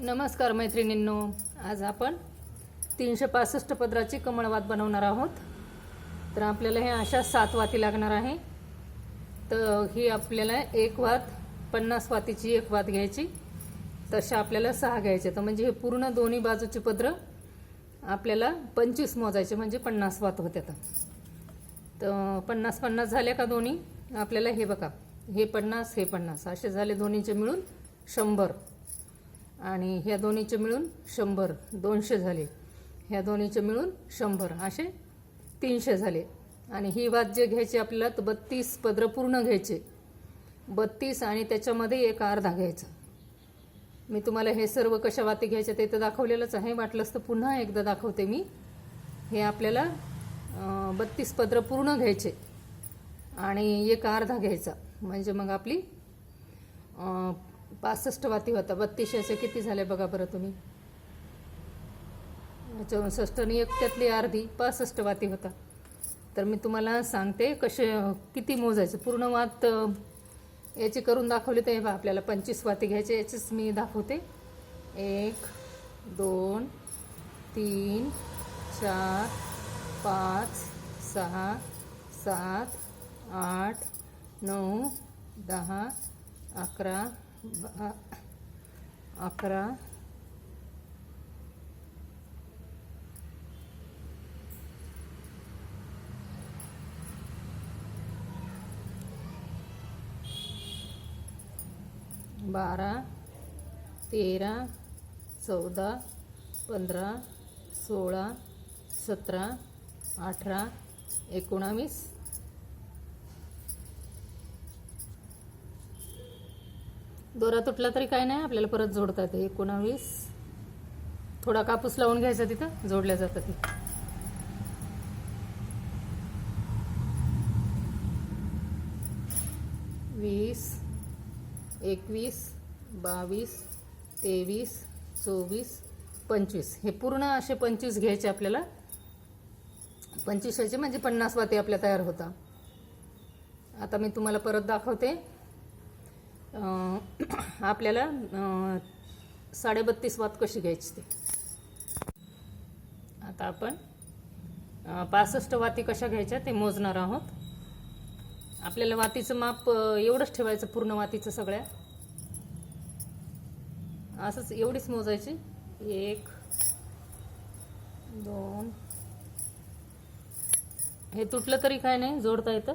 नमस्कार मैत्रिणींनो. आज आपण तीनशे पासष्ट पदराची कमळवात बनवणार आहोत. तर आपल्याला हे अशा सात वाती लागणार आहे. तर ही आपल्याला एक वात पन्नास वातीची एक वात घ्यायची. तशा आपल्याला सहा घ्यायचे. तर म्हणजे हे पूर्ण दोन्ही बाजूची पदरं आपल्याला पंचवीस मोजायचे म्हणजे पन्नास वात होत्या तर तर पन्नास पन्नास झाल्या का दोन्ही? आपल्याला हे बघा. हे पन्नास हे पन्नास. असे झाले दोन्हीचे मिळून शंभर. आणि ह्या दोन्हीचे मिळून शंभर दोनशे झाले. ह्या दोन्हीचे मिळून शंभर असे तीनशे झाले. आणि ही वाद जे घ्यायची आपल्याला तर बत्तीस पदरं पूर्ण घ्यायचे. बत्तीस आणि त्याच्यामध्ये एक अर्धा घ्यायचा. मी तुम्हाला हे सर्व कशा वाती घ्यायच्या ते तर दाखवलेलंच आहे. वाटलंच तर पुन्हा एकदा दाखवते मी. हे आपल्याला बत्तीस पदरं पूर्ण घ्यायचे. आणि एक अर्धा घ्यायचा. म्हणजे मग आपली पासष्ट वाती होता. बत्तीसशे किती झाले बघा बरं तुम्ही? चौसष्ट आणि एक त्यातली अर्धी पासष्ट वाती होता. तर मी तुम्हाला सांगते कसे किती मोजायचं. पूर्ण वात याची करून दाखवली तर हे बा आपल्याला पंचवीस वाती घ्यायचे याचीच मी दाखवते. एक दोन तीन चार पाच सहा सात आठ नऊ दहा अकरा अकरा. बारा. तेरा. चौदा. पंधरा. सोळा. सतरा. अठरा. एकोणावीस. दोरा तुटला तरी काय नाही आपल्याला परत जोडता येते. एकोणावीस. थोडा कापूस लावून घ्यायचा तिथं जोडल्या जातं ते. वीस एकवीस बावीस तेवीस चोवीस पंचवीस. हे पूर्ण असे पंचवीस घ्यायचे आपल्याला. पंचवीसशेचे म्हणजे पन्नास वाते आपल्या तयार होता. आता मी तुम्हाला परत दाखवते. आपल्याला साडेबत्तीस वात कशी घ्यायची ते. आता आपण पासष्ट वाती कशा घ्यायच्या ते मोजणार आहोत. आपल्याला वातीचं माप एवढंच ठेवायचं पूर्ण वातीचं सगळ्या. असंच एवढीच मोजायची. एक दोन. हे तुटलं तरी काय नाही जोडता येतं.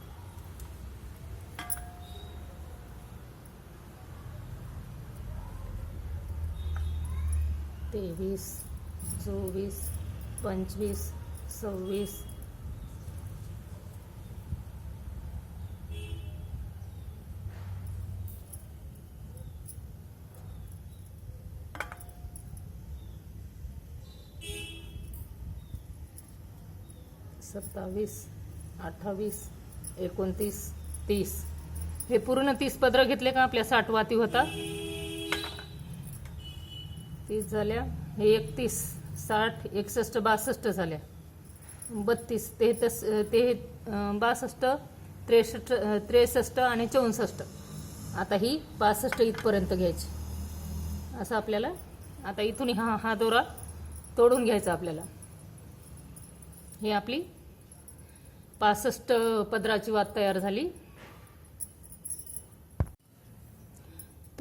तेवीस चोवीस पंचवीस सव्वीस. सत्तावीस अठ्ठावीस एकोणतीस तीस. हे पूर्ण तीस पदरं घेतले का आपल्या साठवाती होतात तीस झाल्या. हे एकतीस साठ एकसष्ट बासष्ट झाल्या. बत्तीस तेहतस ते बासष्ट त्रेसष्ट त्रेसष्ट आणि चौसष्ट. आता ही पासष्ट इथपर्यंत घ्यायची. असं आपल्याला आता इथून हा हा दोरा तोडून घ्यायचा आपल्याला. ही आपली पासष्ट पदराची वात तयार झाली.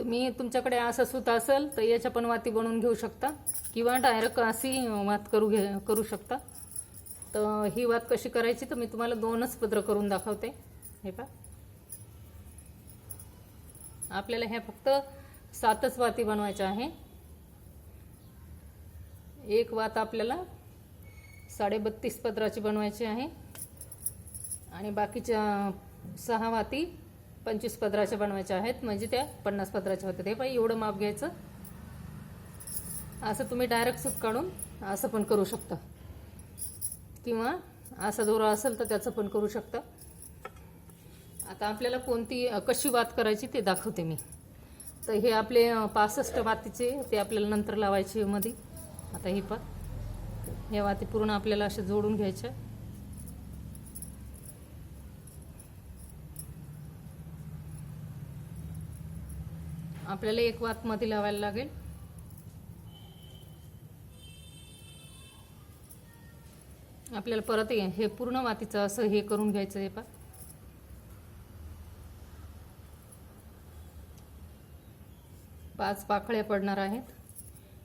तुम्ही तुमच्याकडे असं सूत असेल तर याच्या पण वाती बनवून घेऊ शकता. किंवा डायरेक्ट अशी वात करू घे करू शकता. तर ही वात कशी करायची तर मी तुम्हाला दोनच पत्र करून दाखवते. हे पा आपल्याला ह्या फक्त सातच वाती बनवायच्या आहे. एक वात आपल्याला साडेबत्तीस पत्राची बनवायची आहे. आणि बाकीच्या सहा वाती पंचवीस पदराच्या बनवायच्या आहेत. म्हणजे त्या पन्नास पदराच्या होत्या. ते पण एवढं माप घ्यायचं. असं तुम्ही डायरेक्ट सूत काढून असं पण करू शकता. किंवा असा दोरा असेल तर त्याचं पण करू शकता. आता आपल्याला कोणती कशी वात करायची ते दाखवते मी. तर हे आपले पासष्ट वातीचे ते आपल्याला नंतर लावायचे मध्ये आता ही पण या वाती पूर्ण आपल्याला असे जोडून घ्यायच्या. आपल्याला एक वातमध्ये लावायला लागेल. आपल्याला परत हे हे पूर्ण वातीचं असं हे करून घ्यायचं आहे पा पाच पाकळ्या पडणार आहेत.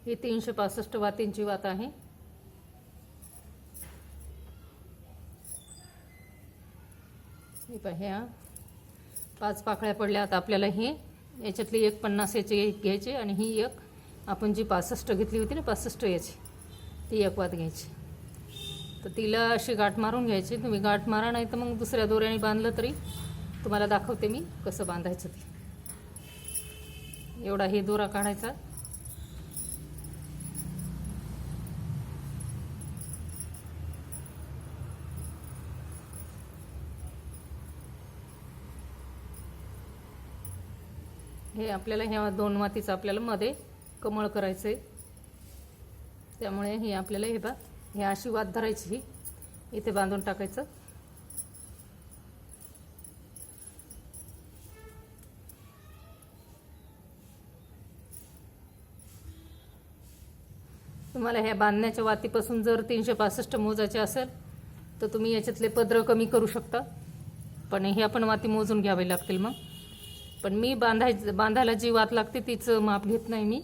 ही तीनशे पासष्ट वातींची वात आहे. हे पहा ह्या पाच पाकळ्या पडल्या आता आपल्याला हे याच्यातली एक पन्नास याची एक घ्यायची आणि ही एक आपण जी पासष्ट घेतली होती ना पासष्ट याची ती एक वाद घ्यायची. तर तिला अशी गाठ मारून घ्यायची. तुम्ही गाठ मारा नाही तर मग दुसऱ्या दोऱ्याने बांधलं तरी तुम्हाला दाखवते मी कसं बांधायचं ते. एवढा हे दोरा काढायचा. हे आपल्याला ह्या दोन मातीचं आपल्याला मध्ये कमळ करायचं आहे त्यामुळे हे आपल्याला हे बा हे अशी वात धरायची ही. इथे बांधून टाकायचं. तुम्हाला ह्या बांधण्याच्या वातीपासून जर तीनशे पासष्ट मोजायचे असेल तर तुम्ही याच्यातले पदर कमी करू शकता. पण हे आपण वाती मोजून घ्यावे लागतील मग. पण मी बांधाय बांधायला जी वात लागते तिचं माप घेत नाही मी.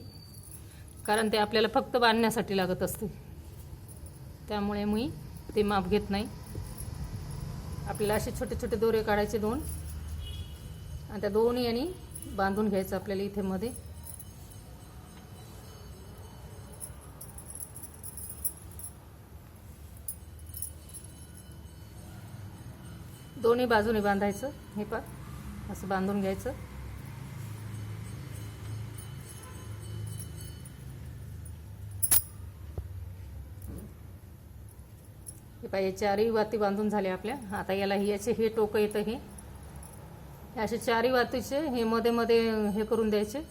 कारण ते आपल्याला फक्त बांधण्यासाठी लागत असते. त्यामुळे मी ते माप घेत नाही. आपल्याला असे छोटे छोटे दोरे काढायचे दोन. आणि त्या दोन्ही यांनी बांधून घ्यायचं आपल्याला इथे मध्ये. दोन्ही बाजूने बांधायचं हे पा असं बांधून घ्यायचं. हे पा हे चारही वाती बांधून झाले आपल्या. आता याला याचे हे टोकं येतं हे. हे असे चारही वातीचे हे मध्ये मध्ये हे करून द्यायचे.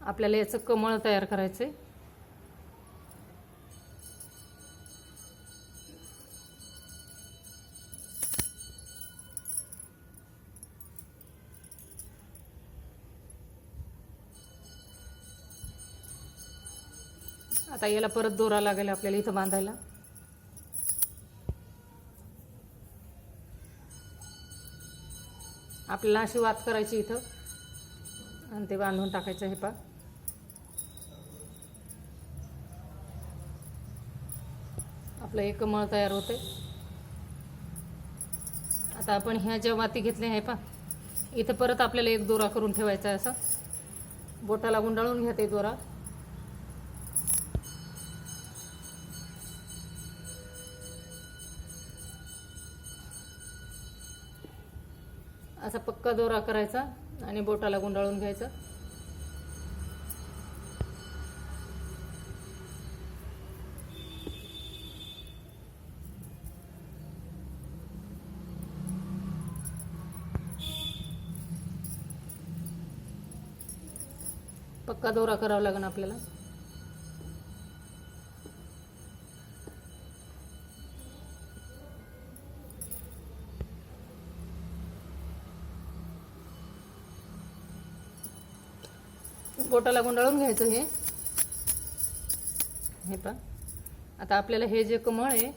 आपल्याला याचं कमळ तयार करायचं आहे आता याला परत दोरा लागेल आपल्याला इथं बांधायला. आपल्याला अशी वात करायची इथं. आणि ते बांधून टाकायचं हे पा आपलं एक कमळ तयार होते आता आपण ह्या ज्या वाती घेतल्या आहे पा इथं परत आपल्याला एक दोरा करून ठेवायचा आहे असं. बोटाला गुंडाळून घ्या ते दोरा. असा पक्का दोरा करायचा आणि बोटाला गुंडाळून घ्यायचा. पक्का दोरा करावा लागेल आपल्याला. बोटाला गुंडाळून घ्यायचं हे. हे पा आता आपल्याला हे जे कमळ आहे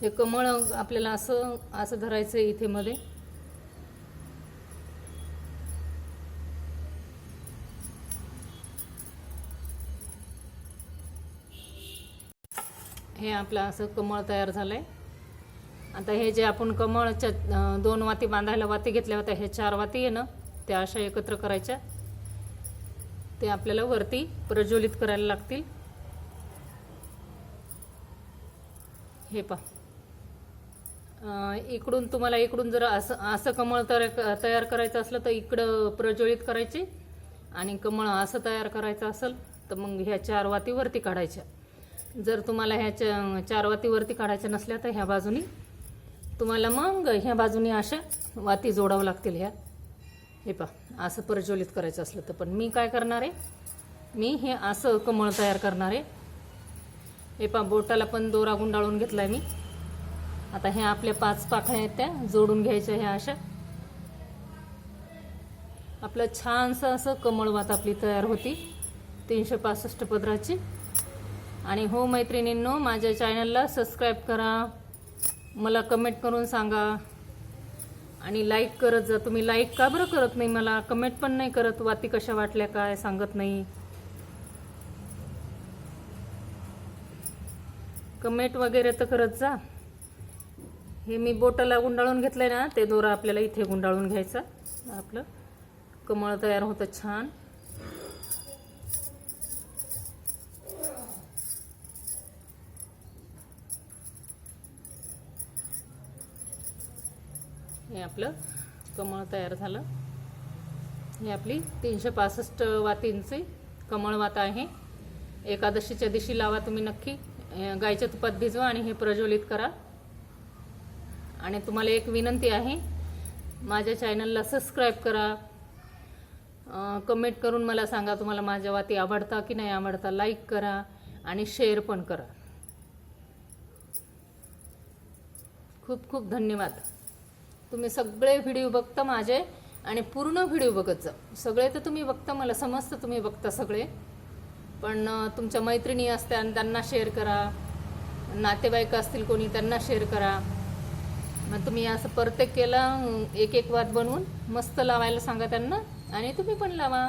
हे कमळ आपल्याला असं असं धरायचं आहे इथे मध्ये हे आपलं असं कमळ तयार झालंय. आता हे जे आपण कमळच्या दोन वाती बांधायला वाती घेतल्या होत्या हे चार वाती आहे ना त्या अशा एकत्र करायच्या. ते आपल्याला वरती प्रज्वलित करायला लागतील. हे पहा. इकडून तुम्हाला इकडून जर असं असं कमळ तयार करायचं असलं तर इकडं प्रज्वलित करायची आणि कमळ असं तयार करायचं असेल तर मग ह्या चार वाती वरती काढायच्या. जर तुम्हाला ह्या चार वाती वरती काढायच्या नसल्या तर ह्या बाजूनी तुम्हाला मग ह्या बाजूने अशा वाती जोडावं लागतील ह्या. हे पा असं प्रज्वलित करायचं असलं तर. पण मी काय करणार आहे? मी हे असं कमळ तयार करणार आहे. हे पा बोटाला पण दोरा गुंडाळून आहे मी. आता ह्या आपल्या पाच पाकळ्या आहेत त्या जोडून घ्यायच्या ह्या अशा. आपलं छानसं असं कमळवात आपली तयार होती. तीनशे पासष्ट पदराची. आणि हो मैत्रिणींनो माझ्या चॅनलला सबस्क्राईब करा. मला कमेंट करून सांगा. आणि लाईक करत जा. तुम्ही लाईक का बरं करत नाही? मला कमेंट पण नाही करत. वाती कशा वाटल्या काय सांगत नाही. कमेंट वगैरे तर करत जा. हे मी बोटाला गुंडाळून घेतलंय ना ते दोरा आपल्याला इथे गुंडाळून घ्यायचा. आपलं कमळ तयार होतं छान. आपलं. कमळ तयार झालं. ही आपली तीनशे पासष्ट वातींची कमळवात आहे. एकादशीच्या दिवशी लावा तुम्ही नक्की. गायच्या गाईच्या तुपात भिजवा आणि हे प्रज्वलित करा. आणि तुम्हाला एक विनंती आहे माझ्या चॅनलला सबस्क्राईब करा. कमेंट करून मला सांगा तुम्हाला माझ्या वाती आवडता की नाही आवडता. लाईक करा आणि शेअर पण करा. खूप खूप धन्यवाद. तुम्ही सगळे व्हिडिओ बघता माझे आणि पूर्ण व्हिडिओ बघत जा. सगळे तर तुम्ही बघता मला समजतं तुम्ही बघता सगळे. पण तुमच्या मैत्रिणी असत्या आणि त्यांना शेअर करा. नातेवाईक असतील कोणी त्यांना शेअर करा. मग तुम्ही असं प्रत्येक केला एक एक वाद बनवून मस्त लावायला सांगा त्यांना आणि तुम्ही पण लावा.